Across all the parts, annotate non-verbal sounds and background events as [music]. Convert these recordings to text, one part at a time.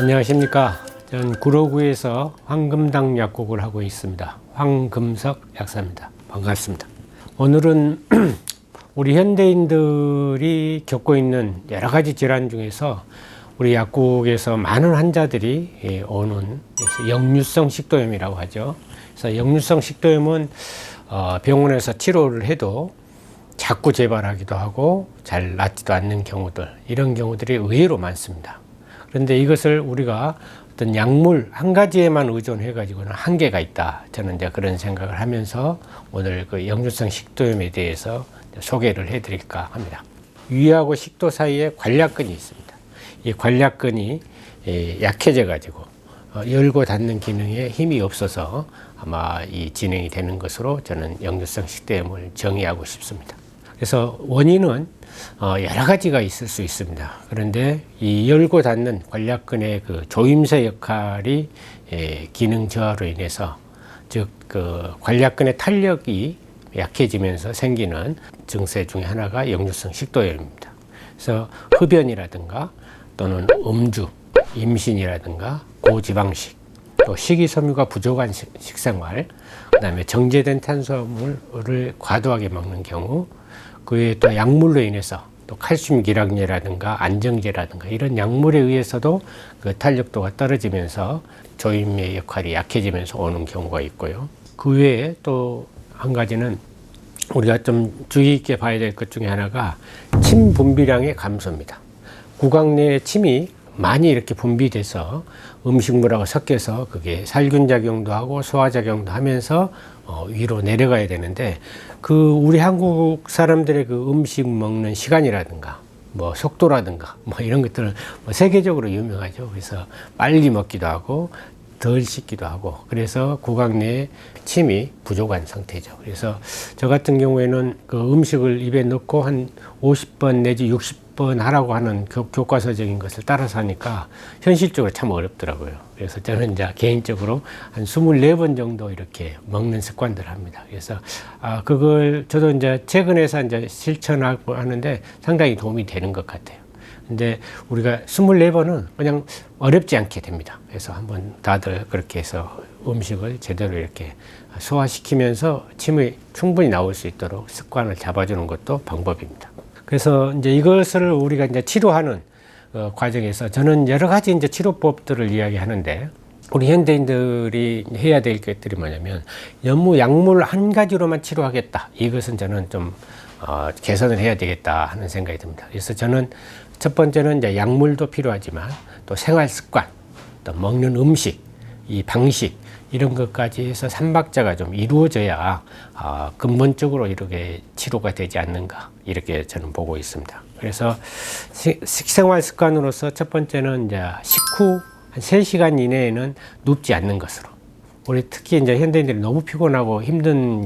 안녕하십니까. 저는 구로구에서 황금당 약국을 하고 있습니다. 황금석 약사입니다. 반갑습니다. 오늘은 [clears throat] 우리 현대인들이 겪고 있는 여러 가지 질환 중에서 우리 약국에서 많은 환자들이 예, 오는 역류성 식도염이라고 하죠. 그래서 역류성 식도염은 어, 병원에서 치료를 해도 자꾸 재발하기도 하고 잘 낫지도 않는 경우들 이런 경우들이 의외로 많습니다. 그런데 이것을 우리가 어떤 약물 한 가지에만 의존해 가지고는 한계가 있다. 저는 이제 그런 생각을 하면서 오늘 그 역류성 식도염에 대해서 소개를 해 드릴까 합니다. 위하고 식도 사이에 관략근이 있습니다. 이 관략근이 예, 약해져 가지고 어, 열고 닫는 기능에 힘이 없어서 아마 이 진행이 되는 것으로 저는 역류성 식도염을 정의하고 싶습니다. 그래서 원인은 어, 여러 가지가 있을 수 있습니다. 그런데 이 열고 닫는 관략근의 그 조임새 역할이 예, 기능 저하로 인해서 즉 그 관략근의 탄력이 약해지면서 생기는 증세 중에 하나가 역류성 식도염입니다. 그래서 흡연이라든가 또는 음주, 임신이라든가 고지방식, 또 식이섬유가 부족한 식- 식생활, 그 다음에 정제된 탄수화물을 과도하게 먹는 경우, 그 외에 또 약물로 인해서 또 칼슘 기량제라든가 안정제라든가 이런 약물에 의해서도 그 탄력도가 떨어지면서 조임의 역할이 약해지면서 오는 경우가 있고요. 그 외에 또 한 가지는 우리가 좀 주의 있게 봐야 될 것 중에 하나가 침 분비량의 감소입니다. 구강 내에 침이 많이 이렇게 분비돼서 음식물하고 섞여서 그게 살균 작용도 하고 소화 작용도 하면서 어, 위로 내려가야 되는데 그 우리 한국 사람들의 그 음식 먹는 시간이라든가 뭐 속도라든가 뭐 이런 것들은 뭐 세계적으로 유명하죠. 그래서 빨리 먹기도 하고 덜 씻기도 하고 그래서 구강 내에 침이 부족한 상태죠. 그래서 저 같은 경우에는 그 음식을 입에 넣고 한 50번 내지 60번 하라고 하는 교, 교과서적인 것을 따라서 하니까 현실적으로 참 어렵더라고요. 그래서 저는 이제 개인적으로 한 24번 정도 이렇게 먹는 습관들을 합니다. 그래서 아 그걸 저도 이제 최근에서 이제 실천하고 하는데 상당히 도움이 되는 것 같아요. 근데 우리가 24번은 그냥 어렵지 않게 됩니다. 그래서 한번 다들 그렇게 해서 음식을 제대로 이렇게 소화시키면서 침이 충분히 나올 수 있도록 습관을 잡아주는 것도 방법입니다. 그래서 이제 이것을 우리가 이제 치료하는 어, 과정에서 저는 여러 가지 이제 치료법들을 이야기하는데 우리 현대인들이 해야 될 것들이 뭐냐면 연무 약물 한 가지로만 치료하겠다. 이것은 저는 좀 어, 개선을 해야 되겠다 하는 생각이 듭니다. 그래서 저는 첫 번째는 이제 약물도 필요하지만 또 생활 습관, 또 먹는 음식, 이 방식 이런 것까지 해서 삼박자가 좀 이루어져야 아, 근본적으로 이렇게 치료가 되지 않는가 이렇게 저는 보고 있습니다. 그래서 시- 식생활 습관으로서 첫 번째는 이제 식후 한 3시간 이내에는 눕지 않는 것으로 우리 특히 이제 현대인들이 너무 피곤하고 힘든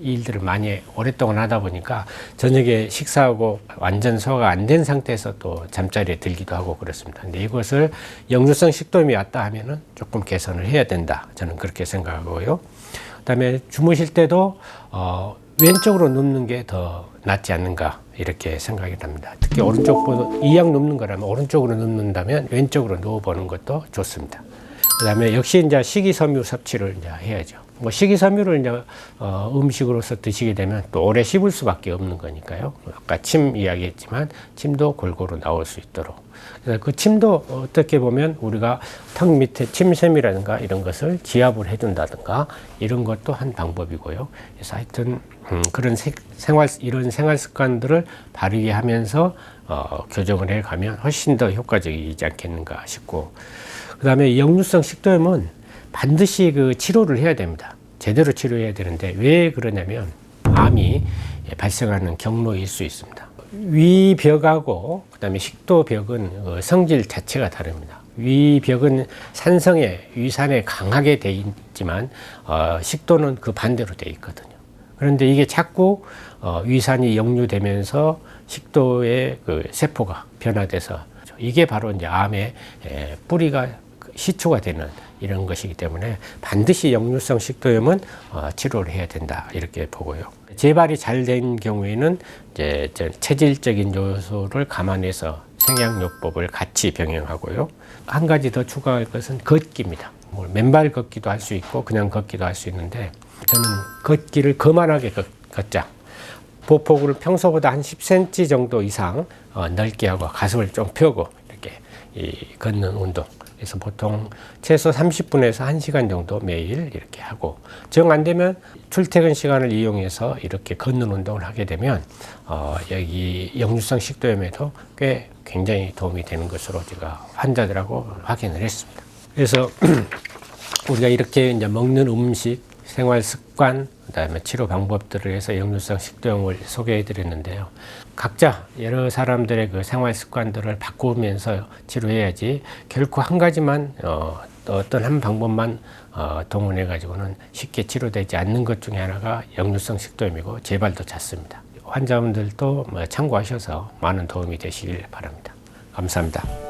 일들을 많이 오랫동안 하다 보니까 저녁에 식사하고 완전 소화가 안 된 상태에서 또 잠자리에 들기도 하고 그렇습니다. 근데 이것을 역류성 식도염이 왔다 하면은 조금 개선을 해야 된다. 저는 그렇게 생각하고요. 그다음에 주무실 때도 어, 왼쪽으로 눕는 게 더 낫지 않는가 이렇게 생각이 납니다. 특히 오른쪽 이양 눕는 거라면 오른쪽으로 눕는다면 왼쪽으로 누워보는 것도 좋습니다. 그다음에 역시 이제 식이섬유 섭취를 이제 해야죠. 뭐 식이섬유를 이제 어, 음식으로서 드시게 되면 또 오래 씹을 수밖에 없는 거니까요. 아까 침 이야기했지만 침도 골고루 나올 수 있도록. 그래서 그 침도 어떻게 보면 우리가 턱 밑에 침샘이라든가 이런 것을 지압을 해준다든가 이런 것도 한 방법이고요. 그래서 하여튼 음, 그런 세- 생활 이런 생활 습관들을 바르게 하면서 어, 교정을 해가면 훨씬 더 효과적이지 않겠는가 싶고 그 다음에 역류성 식도염은 반드시 그 치료를 해야 됩니다. 제대로 치료해야 되는데 왜 그러냐면 암이 발생하는 경로일 수 있습니다. 위벽하고 그다음에 식도벽은 어, 성질 자체가 다릅니다. 위벽은 산성에 위산에 강하게 돼 있지만 어, 식도는 그 반대로 돼 있거든요. 그런데 이게 자꾸 어, 위산이 역류되면서 식도의 그 세포가 변화돼서 이게 바로 이제 암의 에, 뿌리가 그 시초가 되는 이런 것이기 때문에 반드시 역류성 식도염은 어, 치료를 해야 된다 이렇게 보고요. 재발이 잘 된 경우에는 이제 저 체질적인 요소를 감안해서 생양요법을 같이 병행하고요. 한 가지 더 추가할 것은 걷기입니다. 뭐 맨발 걷기도 할 수 있고 그냥 걷기도 할 수 있는데 저는 걷기를 거만하게 걷, 걷자. 보폭을 평소보다 한 10cm 정도 이상 어, 넓게 하고 가슴을 좀 펴고 걷는 운동. 그래서 보통 최소 30분에서 1시간 정도 매일 이렇게 하고 정 안 되면 출퇴근 시간을 이용해서 이렇게 걷는 운동을 하게 되면 어, 여기 역류성 식도염에도 꽤 굉장히 도움이 되는 것으로 제가 환자들하고 확인을 했습니다. 그래서 [clears throat] 우리가 이렇게 이제 먹는 음식, 생활 습관, 그다음에 치료 방법들을 해서 역류성 식도염을 소개해 드렸는데요. 각자 여러 사람들의 그 생활 습관들을 바꾸면서 치료해야지 결코 한 가지만 어, 어떤 한 방법만 어, 동원해 가지고는 쉽게 치료되지 않는 것 중에 하나가 역류성 식도염이고 재발도 잦습니다. 환자분들도 뭐 참고하셔서 많은 도움이 되시길 바랍니다. 감사합니다.